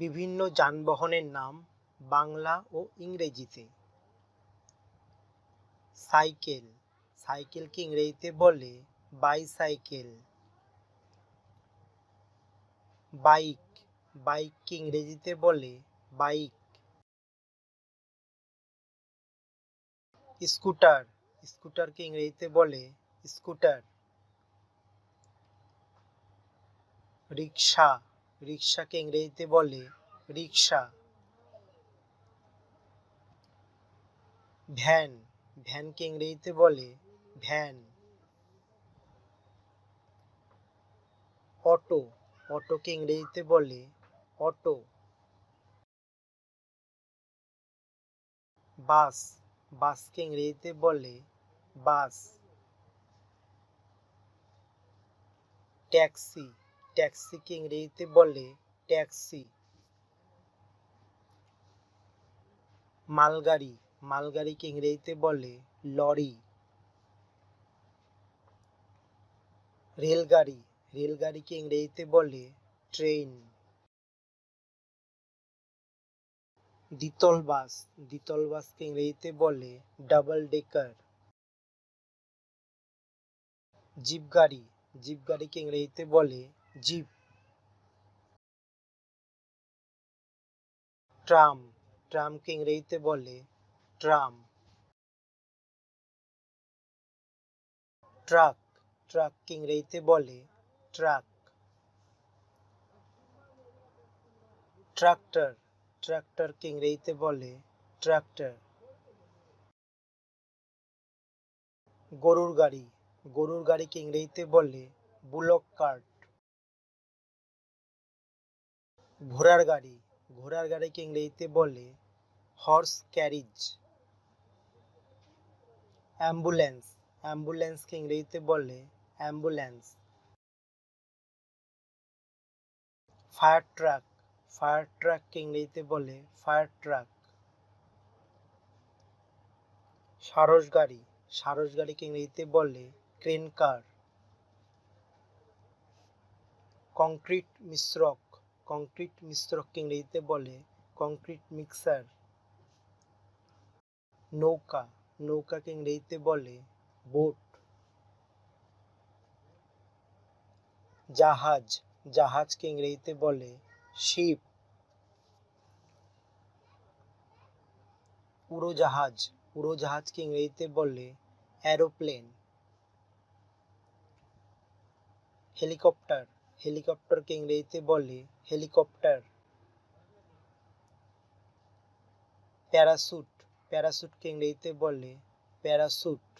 বিভিন্ন যানবাহনের নাম বাংলা ও ইংরেজিতে। সাইকেল, সাইকেলকে ইংরেজিতে বলে বাইসাইকেল বাইক, বাইককে ইংরেজিতে বলে বাইক স্কুটার, স্কুটারকে ইংরেজিতে বলে স্কুটার রিক্সা রিক্সাকে ইংরেজিতে বলে রিক্সা ভ্যান, ভ্যানকে ইংরেজিতে বলে ভ্যান। অটো, অটোকে ইংরেজিতে বলে অটো। বাস, বাসকে ইংরেজিতে বলে বাস। ট্যাক্সি ট্যাক্সিকে ইংরেজিতে বলে? ট্যাক্সি। মালগাড়ি। মালগাড়িকে ইংরেজিতে বলে? লরি। রেলগাড়ি। রেলগাড়িকে ইংরেজিতে বলে? ট্রেন। দ্বিতল বাস। দ্বিতল বাসকে ইংরেজিতে বলে? Double decker. জিপ গাড়ি জিপ গাড়িকে ইংরেজিতে বলে? জিপ ট্রাম, ট্রামকে ইংরেজিতে বলে ট্রাম। ট্রাক, ট্রাককে ইংরেজিতে বলে ট্রাক। ট্রাক্টর, ট্রাক্টরকে ইংরেজিতে বলে ট্রাক্টর। গরুর গাড়ি, গরুর গাড়িকে ইংরেজিতে বলে বুলক কার্ট। ঘোড়ার গাড়ি। ঘোড়ার গাড়িকে ইংরেজিতে বলে হর্স ক্যারিজ অ্যাম্বুলেন্স অ্যাম্বুলেন্সকে ইংরেজিতে বলে অ্যাম্বুলেন্স ফায়ার ট্রাক ফায়ার ট্রাককে ইংরেজিতে বলে ফায়ার ট্রাক সারস গাড়ি। সারস গাড়িকে ইংরেজিতে বলে ক্রেন কার কংক্রিট মিশ্রক। কংক্রিট মিশ্রককে ইংরেজিতে বলে কংক্রিট মিক্সার নৌকা, নৌকাকে ইংরেজিতে বলে বোট জাহাজ, জাহাজকে ইংরেজিতে বলে শিপ উড়োজাহাজ, উড়োজাহাজকে ইংরেজিতে বলে অ্যারোপ্লেন হেলিকপ্টার হেলিকপ্টারকে ইংরেজিতে বলে হেলিকপ্টার। প্যারাসুট। প্যারাসুটকে ইংরেজিতে বলে প্যারাসুট।